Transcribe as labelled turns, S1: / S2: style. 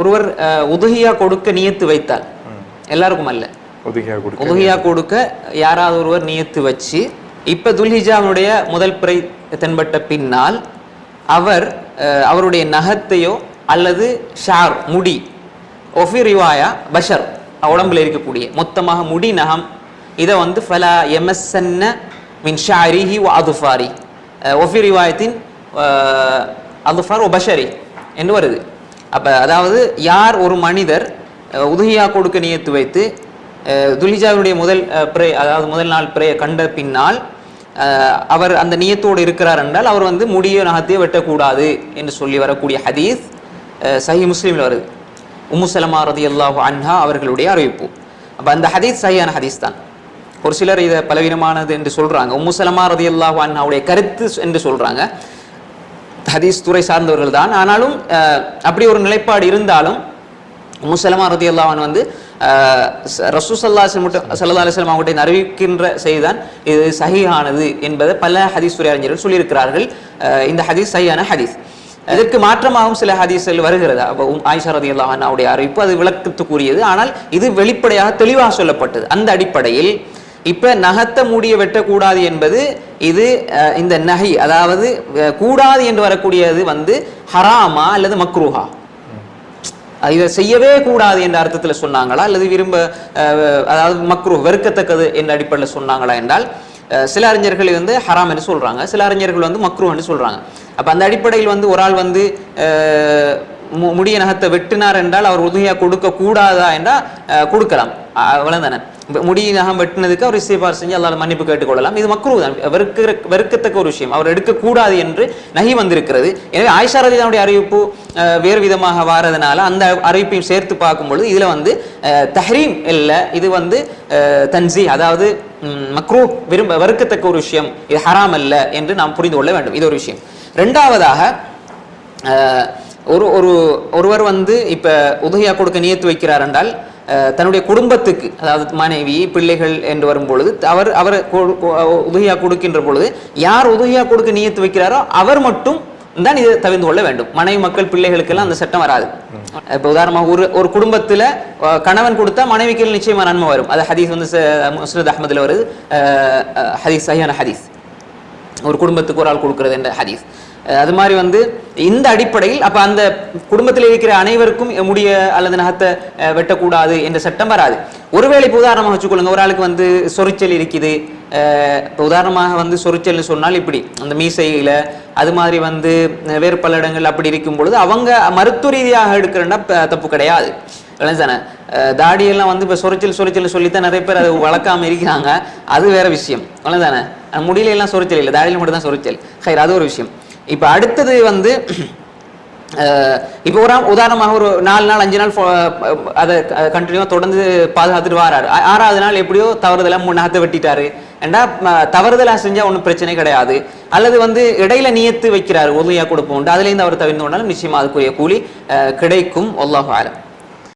S1: ஒருவர் உதுகியா கொடுக்க நியத்து வைத்தால். எல்லாருக்கும் அல்ல. உதுகியா கொடுக்க யாராவது ஒருவர் நியத்து வச்சு இப்ப துல்ஹிஜாவுடைய முதல் பிறை தென்பட்ட பின்னால் அவர் அவருடைய நகத்தையோ அல்லது ஷார் முடி ஒஃபி ரிவாயா பஷர் உடம்புல இருக்கக்கூடிய மொத்தமாக முடி நகம் இதை வந்து ஃபலா எமசன்ன மின் ஷாரிஹி வ அதுஃபாரி ஒஃபி ரிவாயத்தின் அதுஃபார் ஒ பஷரி என்று வருது. அப்போ அதாவது யார் ஒரு மனிதர் அஹ், கொடுக்க நியத்து வைத்து அஹ், முதல் பிரே அதாவது முதல் நாள் பிறையை கண்ட பின்னால் அவர் அந்த நியத்தோடு இருக்கிறார் என்றால் அவர் வந்து முடிய நகத்தையே வெட்டக்கூடாது என்று சொல்லி வரக்கூடிய ஹதீஸ் சஹி முஸ்லீமில் வருது. உம்முசலமா ரதி அல்லாஹு அன்ஹா அவர்களுடைய அறிவிப்பு. அப்போ அந்த ஹதீஸ் சஹியான ஹதீஸ் தான். ஒரு சிலர் இதை பலவீனமானது என்று சொல்கிறாங்க உம்முசலமா ரதி அல்லாஹு அன்ஹாவுடைய கருத்து என்று சொல்கிறாங்க ஹதீஸ் துறை சார்ந்தவர்கள் தான். ஆனாலும் அப்படி ஒரு நிலைப்பாடு இருந்தாலும் முசலமா ரதி அல்லாவன் வந்து ரசூ சல்லா சல்லா அலிஸ்லாம் அவங்கள்ட்ட அறிவிக்கின்ற செய்தான் இது சஹியானது என்பதை பல ஹதீஸ் துறை அறிஞர்கள் சொல்லியிருக்கிறார்கள். இந்த ஹதீஸ் சஹியான ஹதீஸ். இதற்கு மாற்றமாகவும் சில ஹதீஸ்கள் வருகிறது. அப்போ ஆயிஷா ரதி அல்லாஹனுடைய அறிவிப்பு அது விளக்கத்துக்குரியது. ஆனால் இது வெளிப்படையாக தெளிவாக சொல்லப்பட்டது. அந்த அடிப்படையில் இப்ப நகத்தை மூடிய வெட்டக்கூடாது என்பது இது இந்த நகை அதாவது கூடாது என்று வரக்கூடியது வந்து ஹராமா அல்லது மக்ரூஹா. இதை செய்யவே கூடாது என்ற அர்த்தத்தில் சொன்னாங்களா? அல்லது விரும்ப அதாவது மக்ரூ வெறுக்கத்தக்கது என்ற அடிப்படையில் சொன்னாங்களா என்றால் சில அறிஞர்கள் வந்து ஹராம் என்று சொல்றாங்க. சில அறிஞர்கள் வந்து மக்ரூ என்று சொல்றாங்க. அப்ப அந்த அடிப்படையில் வந்து ஒரு ஆள் வந்து முடிய நகத்தை வெட்டினார் என்றால் அவர் உதவியா கொடுக்க கூடாதா என்றால் கொடுக்கலாம். இப்ப முடி நகம் வெட்டினதுக்கு அவர் இசைபார் செஞ்சு அல்லாத மன்னிப்பு கேட்டுக்கொள்ளலாம் இது மக்ரூ தான் வெறுக்கிற வெறுக்கத்தக்க ஒரு விஷயம் அவர் எடுக்கக்கூடாது என்று நகி வந்திருக்கிறது எனவே ஆயிஷா ரலியல்லாஹுடைய அறிவிப்பு வேறு விதமாக வாரதுனால அந்த அறிவிப்பையும் சேர்த்து பார்க்கும்பொழுது இதில் வந்து தஹ்ரீம் இல்லை இது வந்து தன்சி அதாவது மக்ரூ விரும்ப வெறுக்கத்தக்க ஒரு விஷயம் இது ஹராம் அல்ல என்று நாம் புரிந்து கொள்ள வேண்டும் இது ஒரு விஷயம் ரெண்டாவதாக ஒரு ஒரு ஒருவர் வந்து இப்போ உதவியாக கொடுக்க நியத்து வைக்கிறார் என்றால் தன்னுடைய குடும்பத்துக்கு அதாவது மனைவி பிள்ளைகள் என்று வரும் பொழுது அவர் அவர் உதவியா கொடுக்கின்ற பொழுது யார் உதவியாக கொடுக்க நியத்து வைக்கிறாரோ அவர் மட்டும் தான் இதை தவிர்த்து கொள்ள வேண்டும். மனைவி மக்கள் பிள்ளைகளுக்கெல்லாம் அந்த சட்டம் வராது. இப்போ உதாரணமாக ஒரு ஒரு குடும்பத்தில் கணவன் கொடுத்தா மனைவிக்கு நிச்சயமா நன்மை வரும். அது ஹதீஸ் வந்து முஸ்ரத் அஹமதில் வருது. ஹதீஸ் சஹியான ஹதீஸ். ஒரு குடும்பத்துக்கு ஒரு ஆள் கொடுக்குறது என்ற ஹதீஸ். அது மாதிரி வந்து இந்த அடிப்படையில் அப்போ அந்த குடும்பத்தில் இருக்கிற அனைவருக்கும் முடிய அல்லது நகத்தை வெட்டக்கூடாது என்ற சட்டம் வராது. ஒருவேளை இப்போ உதாரணமாக வச்சுக்கொள்ளுங்க ஒரு ஆளுக்கு வந்து சொரிச்சல் இருக்குது இப்போ உதாரணமாக வந்து சொரிச்சல்னு சொன்னால் இப்படி அந்த மீசையில் அது மாதிரி வந்து வேறு பல இடங்கள் அப்படி இருக்கும் பொழுது அவங்க மருத்துவ ரீதியாக எடுக்கிறன்னா தப்பு கிடையாது. தானே தாடியெல்லாம் வந்து இப்போ சொரிச்சல் சொரிச்சல் சொல்லித்தான் நிறைய பேர் அது வளர்க்காம இருக்கிறாங்க. அது வேற விஷயம். தானே முடியல எல்லாம் சொரிச்சல் இல்லை. தாடியில் மட்டும் தான் சொரிச்சல். ஹைர் அது ஒரு விஷயம். இப்போ அடுத்தது வந்து இப்போ ஒரு உதாரணமாக ஒரு நாலு நாள் அஞ்சு நாள் அதை கண்டினியூவாக தொடர்ந்து பாதுகாத்துட்டு வராரு. ஆறாவது நாள் எப்படியோ தவறுதலாக மூணு நகத்தை வெட்டிட்டாரு. ஏண்டா தவறுதலாக செஞ்சால் ஒன்றும் பிரச்சனை கிடையாது. அல்லது வந்து இடையில நியத்து வைக்கிறாரு உதவியாக கொடுப்போம் அதுலேருந்து அவர் தவிர்த்து கொண்டாலும் நிச்சயமாக அதுக்குரிய கூலி கிடைக்கும். அல்லாஹு ஆலம்.